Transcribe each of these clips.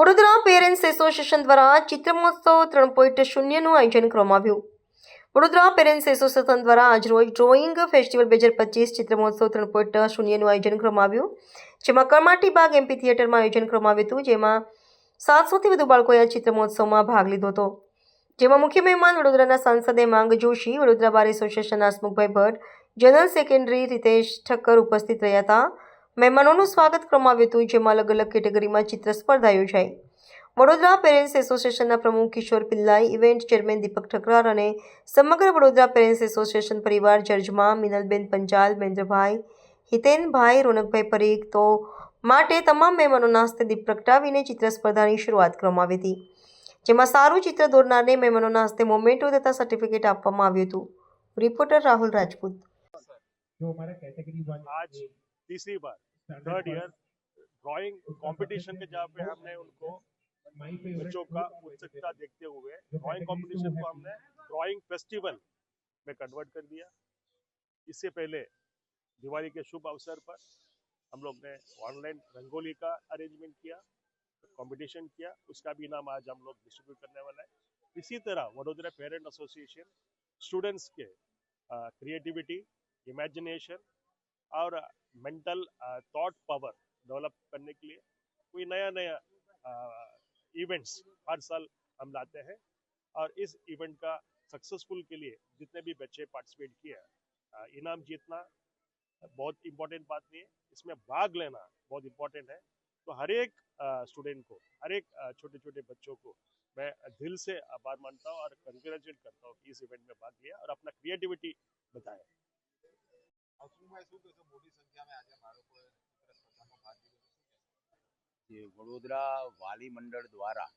Vadodara parents association દ્વારા ચિત્ર મહોત્સવ ત્રણ પોઈન્ટ શૂન્યનું આયોજન કરવામાં આવ્યું. વડોદરા પેરેન્ટ્સ એસોસિએશન દ્વારા આજરોજ ડ્રોઈંગ ફેસ્ટિવલ બે હજાર પચીસ ચિત્ર મહોત્સવ ત્રણ પોઈન્ટ શૂન્યનું આયોજન કરવામાં આવ્યું. જેમાં કરમાટી બાગ એમપી થિયેટરમાં આયોજન કરવામાં આવ્યું હતું. જેમાં સાતસોથી વધુ બાળકોએ આ ચિત્ર મહોત્સવમાં ભાગ લીધો હતો. જેમાં મુખ્ય મહેમાન વડોદરાના સાંસદ માંગ જોશી, વડોદરા બાર એસોસિએશનના હસમુખભાઈ ભટ્ટ, જનરલ સેક્રેટરી રીતેશ ઠક્કર ઉપસ્થિત રહ્યા હતા. મહેમાનોનું સ્વાગત કરવામાં આવ્યું હતું જેમાં અલગ અલગ કેટેગરીમાં ચિત્ર સ્પર્ધા યોજાઈ. વડોદરા પેરેન્ટ્સ એસોસિએશનના પ્રમુખ કિશોર પિલ્લાઈ ઇવેન્ટ ચેરમેન દીપક ઠકરાર અને સમગ્ર વડોદરા પેરેન્ટ્સ એસોસિએશન પરિવાર જર્જમાં મિનલબેન પંચાલ મહેન્દ્રભાઈ હિતેનભાઈ રોનકભાઈ પરીખ તો માટે તમામ મહેમાનોના હસ્તે દીપ પ્રગટાવીને ચિત્ર સ્પર્ધાની શરૂઆત કરવામાં આવી હતી જેમાં સારું ચિત્ર દોરનારને મહેમાનોના હસ્તે મોમેન્ટો તથા સર્ટિફિકેટ આપવામાં આવ્યું હતું. રિપોર્ટર રાહુલ રાજપૂત. જો હમારા કેટેગરી 1 આજ તીસરી બાર थर्ड ईयर ड्राइंग कंपटीशन के जहाँ पे हमने उनको बच्चों का उत्सुकता देखते हुए ड्राइंग कंपटीशन को हमने ड्राइंग फेस्टिवल में कन्वर्ट कर दिया। इससे पहले दिवाली के शुभ अवसर पर हम लोग ने ऑनलाइन रंगोली का अरेंजमेंट किया कंपटीशन किया उसका भी इनाम आज हम लोग डिस्ट्रीब्यूट करने वाला है। इसी तरह वडोदरा पेरेंट एसोसिएशन स्टूडेंट्स के क्रिएटिविटी इमेजिनेशन और मेंटल थॉट पावर डेवलप करने के लिए कोई नया नया इवेंट्स हर साल हम लाते हैं और इस इवेंट का सक्सेसफुल के लिए जितने भी बच्चे पार्टिसिपेट किए इनाम जीतना बहुत इम्पोर्टेंट बात नहीं है। इसमें भाग लेना बहुत इम्पोर्टेंट है। तो हर एक स्टूडेंट को, हर एक छोटे छोटे बच्चों को मैं दिल से आभार मानता हूँ और कंग्रेचुलेट करता हूँ कि इस इवेंट में भाग लिया और अपना क्रिएटिविटी बताया વડોદરા વાલી મંડળ દ્વારા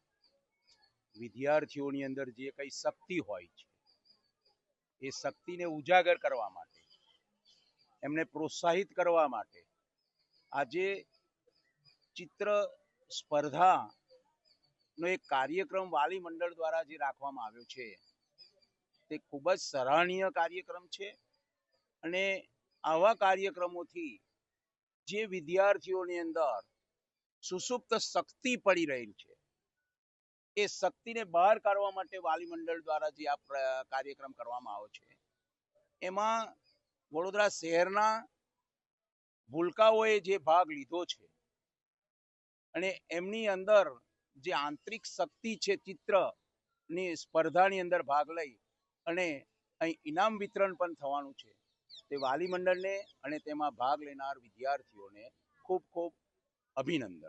વિદ્યાર્થીઓની અંદર જે કઈ શક્તિ હોય છે, એ શક્તિને ઉજાગર કરવા માટે, એમને પ્રોત્સાહિત કરવા માટે આજે ચિત્ર સ્પર્ધાનો એક કાર્યક્રમ વાલી મંડળ દ્વારા જે રાખવામાં આવ્યો છે, તે ખૂબ જ સરાહનીય કાર્યક્રમ છે અને આવા કાર્યક્રમોથી જે વિદ્યાર્થીઓની અંદર સુસુપ્ત શક્તિ પડી રહી છે, એ શક્તિને બહાર કાઢવા માટે વાલી મંડળ દ્વારા જે આ કાર્યક્રમ કરવામાં આવ્યો છે, એમાં વડોદરા શહેરના ભૂલકાઓએ જે ભાગ લીધો છે અને એમની અંદર જે આંતરિક શક્તિ છે ચિત્રની સ્પર્ધાની અંદર ભાગ લઈ અને અહીં ઇનામ વિતરણ પણ થવાનું છે. તે વાલી મંડળને અને તેમાં ભાગ લેનાર વિદ્યાર્થીઓને ખૂબ ખૂબ અભિનંદન.